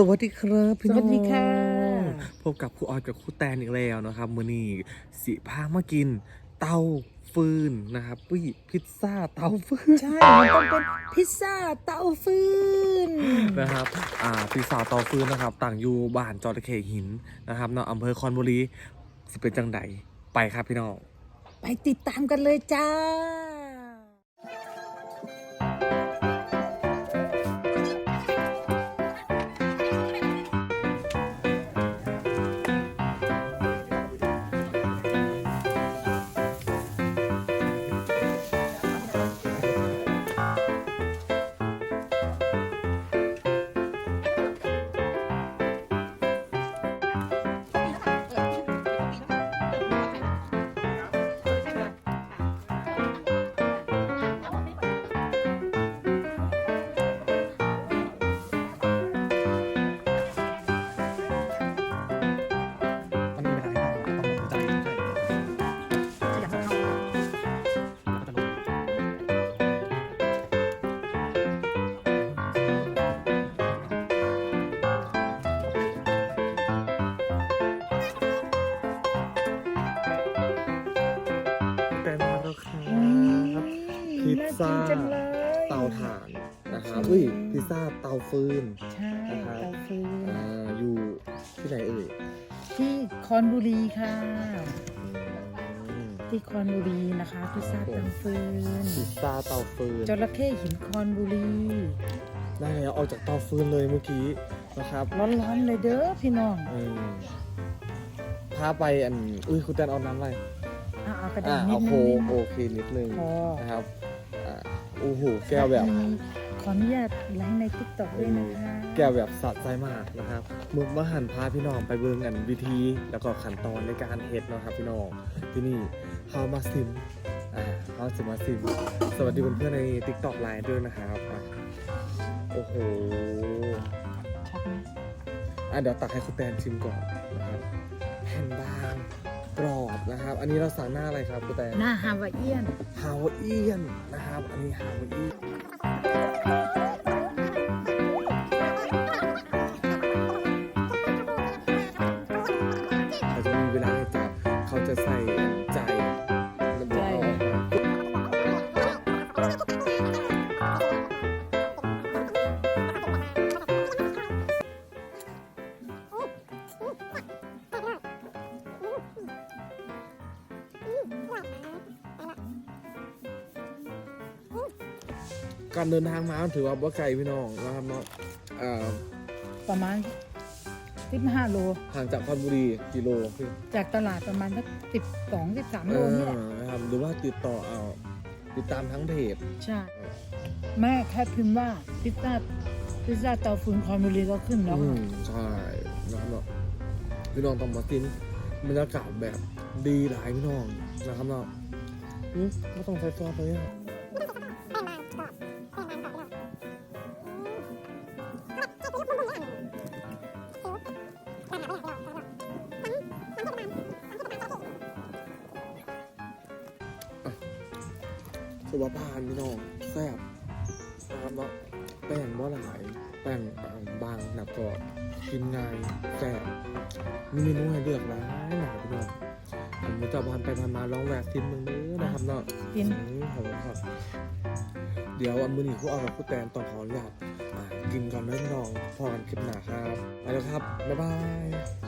สวัสดีครับพี่น้องสวัสดีค่ะ พบกับครูออยกับครูแตนอีกแล้วนะครับมื้อนี้สิพามากิน เตาฟืนนะครับปุ้ยพิซซ่าเตาฟืนใช่มันต้องเป็นพิซซ่าเตาฟืนนะครับอ่าพิซซ่าเตาฟืนนะครับต่างอยู่บ้านจอระเข้หินนะครับเนาะอำเภอคอนบุรีสิเป็นจังใดไปครับพี่น้องไปติดตามกันเลยจ้า พิซซ่าน่กินจังเลย เตาถ่านนะครับอุ้ยพิซซ่าเตาฟืน ใช่นะครับ เตาฟืนอ่าอยู่ที่ไหนเอ่ยที่คอนบุรีค่ะ อืมที่คอนบุรีนะคะพิซซ่าเตาฟืนพิซซ่าเตาฟืน จระเข้หินคอนบุรี ได้แล้วออกจากเตาฟืนเลยเมื่อกี้นะครับร้อนๆเลยเด้อพี่น้องอืมพาไปอัน อุ้ยคุณแตนเอาน้ำอะไรอะเอากระดาอ่าษนิเอาดโคนึงโอเคนิดนึงพอนะครับอ่า โอ้โห แก้วแบบมีขออนุญาตไลฟ์ในทิกตอกด้วยนะคะแก้วแบบสะใจมากนะครับมึงมาหันพาพี่น้องไปเบิ่งกันวิธี แล้วก็ขั้นตอนในการเฮ็ดเนาะครับพี่น้องที่นี่เฮามาซิมอ่าเฮาสิมาซิม สวัสดีเพื่อนๆใน TikTok ไลน์ด้วยนะครับอะโอ้โหชัดไหมอะเดี๋ยวตักให้คุณแตนชิมก่อนนะครับแผ่นบาง กรอบนะครับ อันนี้เราสั่งหน้าอะไรครับคุณแตนหน้าฮาวาเอียนฮาวาเอียนนะครับ อันนี้ฮาวาเอียนเขาจะมีเวลาให้จับเขาจะใส่ การเดินทางมาถือว่าบ่ไกลพี่น้องนะครับเนาะเอ่อประมาณ15โล ห่างจากคอนบุรีกิโลพี่จากตลาดประมาณสัก12 13โลนี่แหละเออนะครับหรือว่าติดต่อเอาติดตามทั้งเพจ ใช่ แม่แค่พิมพ์ว่าพิซซ่าพิซซ่าเตาฟืนคอนบุรีก็ขึ้นแล้วอืค่ะมใช่นะครับเนาะพี่น้องต้องมากินบรรยากาศแบบดีหลายพี่น้องนะครับเนาะอืมไม่ต้องใส่ซอสเลยอะ สุขภาพพี่น้องแซ่บนะครับเนาะแป้งบ่หลายแป้งอ่าบางหนักกรอบกินง่ายแซ่บมีเมนูให้เลือกหลายหลายพี่น้องผมจะพานไปพานมาลองแวะซิมเมืองนี้นะครับเนาะกินอืมขอบคุณครับ เดี๋ยวอันมือนี้ครูเอากับครูแตนต้องขออนุญาตอ่ากินก่อนนะพี่น้องพอกันคลิปหน้าครับไปแล้วครับ บ๊ายบายข้อ